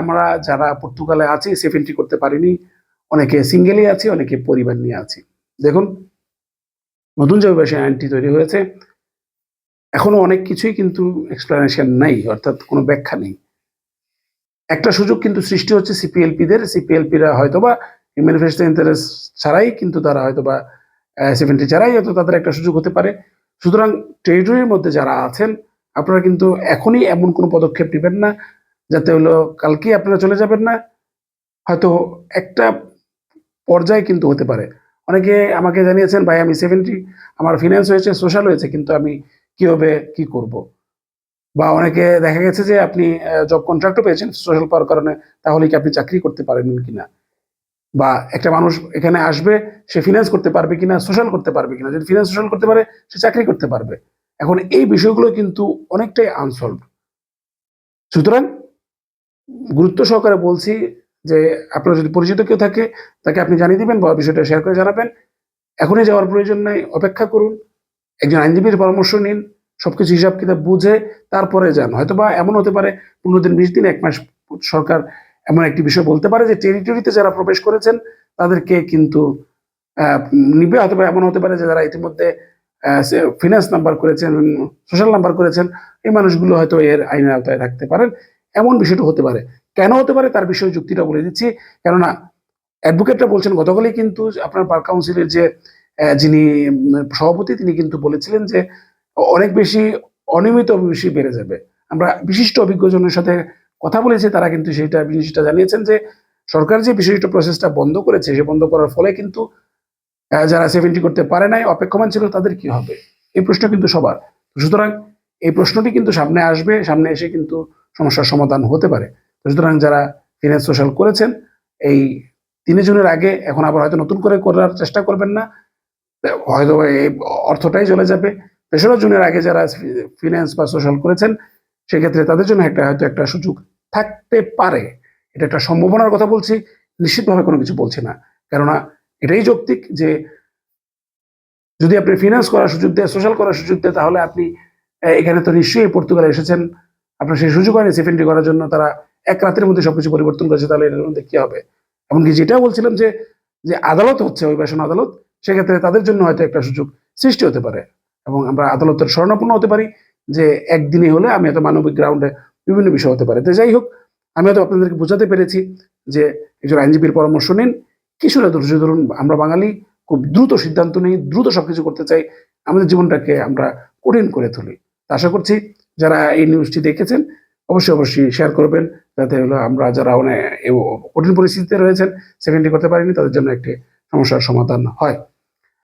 আমরা যারা পর্তুগালে আছি সেফ এন্ট্রি করতে পারিনি, অনেকে সিঙ্গেলই আছি, অনেকে পরিবার নিয়ে আছি। দেখুন, নতুন যে অভিবাসী আইনটি তৈরি হয়েছে, এখনও অনেক কিছুই কিন্তু এক্সপ্লেনেশন নেই, অর্থাৎ কোনো ব্যাখ্যা নেই। একটা সুযোগ কিন্তু সৃষ্টি হচ্ছে সিপিএলপিদের, সিপিএলপিরা হয়তোবা ম্যানিফেস্টো ইন্টারেস্ট ছাড়াই কিন্তু তারা হয়তো হয়তোবা সেভেন্টি ছাড়াই হয়তো তাদের একটা সুযোগ হতে পারে। সুতরাং টেরিটরির মধ্যে যারা আছেন, আপনারা কিন্তু এখনই এমন কোনো পদক্ষেপ নেবেন না যাতে হলো কালকেই আপনারা চলে যাবেন না, হয়তো একটা পর্যায়ে কিন্তু হতে পারে। অনেকে আমাকে জানিয়েছেন, ভাই, আমি সেভেন্টি আমার ফিনান্স হয়েছে সোশ্যাল হয়েছে, কিন্তু আমি কীভাবে কি করব? বা অনেকে দেখা গেছে যে আপনি জব কন্ট্রাক্টও পেয়েছেন সোশ্যাল পাওয়ার কারণে তাহলে কি আপনি চাকরি করতে পারবেন কিনা? বা একটা মানুষ এখানে আসবে, সে ফিনান্স করতে পারবে কিনা সোশ্যাল করতে পারবে কিনা? যদি ফিনান্স সোশ্যাল করতে পারে, সে চাকরি করতে পারবে। এখন এই বিষয়গুলো কিন্তু অনেকটাই আনসলভ সুতরাং গুরুত্ব সহকারে বলছি যে আপনার যদি পরিচিত কেউ থাকে, তাকে আপনি জানিয়ে দিবেন বা বিষয়টা শেয়ার করে জানাবেন। এখনই যাওয়ার প্রয়োজন নাই, অপেক্ষা করুন, একজন আইনজীবীর পরামর্শ নিন, সবকিছু হিসাব কিতাব বুঝে তারপরে যান। হয়তোবা এমন হতে পারে, পনেরো দিন, বিশ দিন, এক মাস সরকার এমন একটি বিষয় বলতে পারে যে টেরিটরিতে যারা প্রবেশ করেছেন, তাদেরকে কিন্তু নিবে। অথবা এমন হতে পারে যে যারা ইতিমধ্যে ফিনান্স নাম্বার করেছেন সোশ্যাল নাম্বার করেছেন, এই মানুষগুলো হয়তো এর আইনের আওতায় থাকতে পারেন। এমন বিষয়টা হতে পারে। কেন হতে পারে তার বিষয়ে যুক্তিটা বলে দিচ্ছি। কেননা অ্যাডভোকেটরা বলছেন, গতকালই কিন্তু আপনার বার কাউন্সিলের যে যিনি সভাপতি, তিনি কিন্তু বলেছিলেন যে, অনেক বেশি অনিয়মিত বেশি বেড়ে যাবে। আমরা বিশিষ্ট অভিজ্ঞজনের সাথে কথা বলেছি, তারা কিন্তু সেইটা জিনিসটা জানিয়েছেন যে, সরকার যে বিশিষ্ট প্রসেসটা বন্ধ করেছে, সে বন্ধ করার ফলে কিন্তু যারা সেভেন্টি করতে পারে নাই, অপেক্ষমান ছিল, তাদের কি হবে? এই প্রশ্ন কিন্তু সবার। সুতরাং এই প্রশ্নটি কিন্তু সামনে আসবে, সামনে এসে কিন্তু সমস্যার সমাধান হতে পারে। সুতরাং যারা ফিনান্স সোশ্যাল করেছেন, এই তিন জনের আগে এখন আবার হয়তো নতুন করে করার চেষ্টা করবেন না। হয়তো এই অর্থটাই চলে যাবে। তেসরা জুনের আগে যারা ফিনান্স বা সোশ্যাল করেছেন, সেক্ষেত্রে তাদের জন্য একটা হয়তো একটা সুযোগ থাকতে পারে। এটা একটা সম্ভাবনার কথা বলছি, নিশ্চিতভাবে কোনো কিছু বলছি না। কেননা এটাই যৌক্তিক যে যদি আপনি ফিনান্স করার সুযোগ দেয় সোশ্যাল করার সুযোগ দেয় তাহলে আপনি এখানে তো নিশ্চয়ই পর্তুগালে এসেছেন। আপনার সেই সুযোগ হয়নি সেফেন্টি করার জন্য, তারা এক রাতের মধ্যে সবকিছু পরিবর্তন করেছে, তাহলে এটার মধ্যে কি হবে? এমনকি যেটা বলছিলাম যে যে আদালত হচ্ছে অভিবাসন আদালত, সেক্ষেত্রে তাদের জন্য হয়তো একটা সুযোগ সৃষ্টি হতে পারে। এবং আমরা আদালতের স্মরণাপন্ন হতে পারি যে, একদিনে হলে আমি হয়তো মানবিক গ্রাউন্ডে বিভিন্ন বিষয় হতে পারে। তো যাই হোক, আমি হয়তো আপনাদেরকে বোঝাতে পেরেছি যে, একজন আইনজীবীর পরামর্শ নিন। কিছুটা ধৈর্য ধরুন, আমরা বাঙালি, খুব দ্রুত সিদ্ধান্ত নিই, দ্রুত সবকিছু করতে চাই, আমাদের জীবনটাকে আমরা কঠিন করে তুলি। আশা করছি যারা এই নিউজটি দেখেছেন, অবশ্যই অবশ্যই শেয়ার করবেন। যাতে হলো আমরা যারা অনেক কঠিন পরিস্থিতিতে রয়েছেন সেখানটি করতে পারিনি, তাদের জন্য একটি সমস্যার সমাধান হয়।